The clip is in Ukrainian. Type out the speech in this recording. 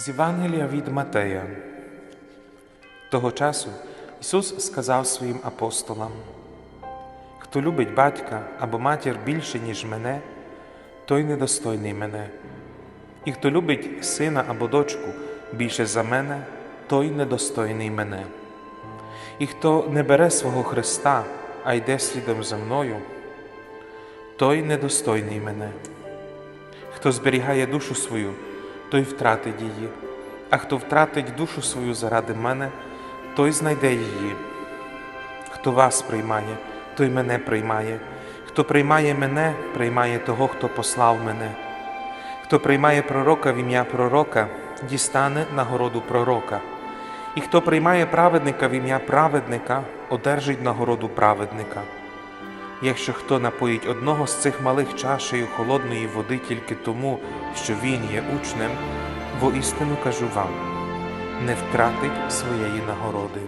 З Євангелія від Матея. Того часу Ісус сказав своїм апостолам: Хто любить батька або матір більше, ніж мене, той недостойний мене. І хто любить сина або дочку більше за мене, той недостойний мене. І хто не бере свого Христа, а йде слідом за мною, той недостойний мене. Хто зберігає душу свою, той втратить її, а хто втратить душу свою заради мене, той знайде її. Хто вас приймає, той мене приймає. Хто приймає мене, приймає того, хто послав мене. Хто приймає пророка в ім'я пророка, дістане нагороду пророка. І хто приймає праведника в ім'я праведника, одержить нагороду праведника. Якщо хто напоїть одного з цих малих чашею холодної води тільки тому, що він є учнем, воістину кажу вам, не втратить своєї нагороди.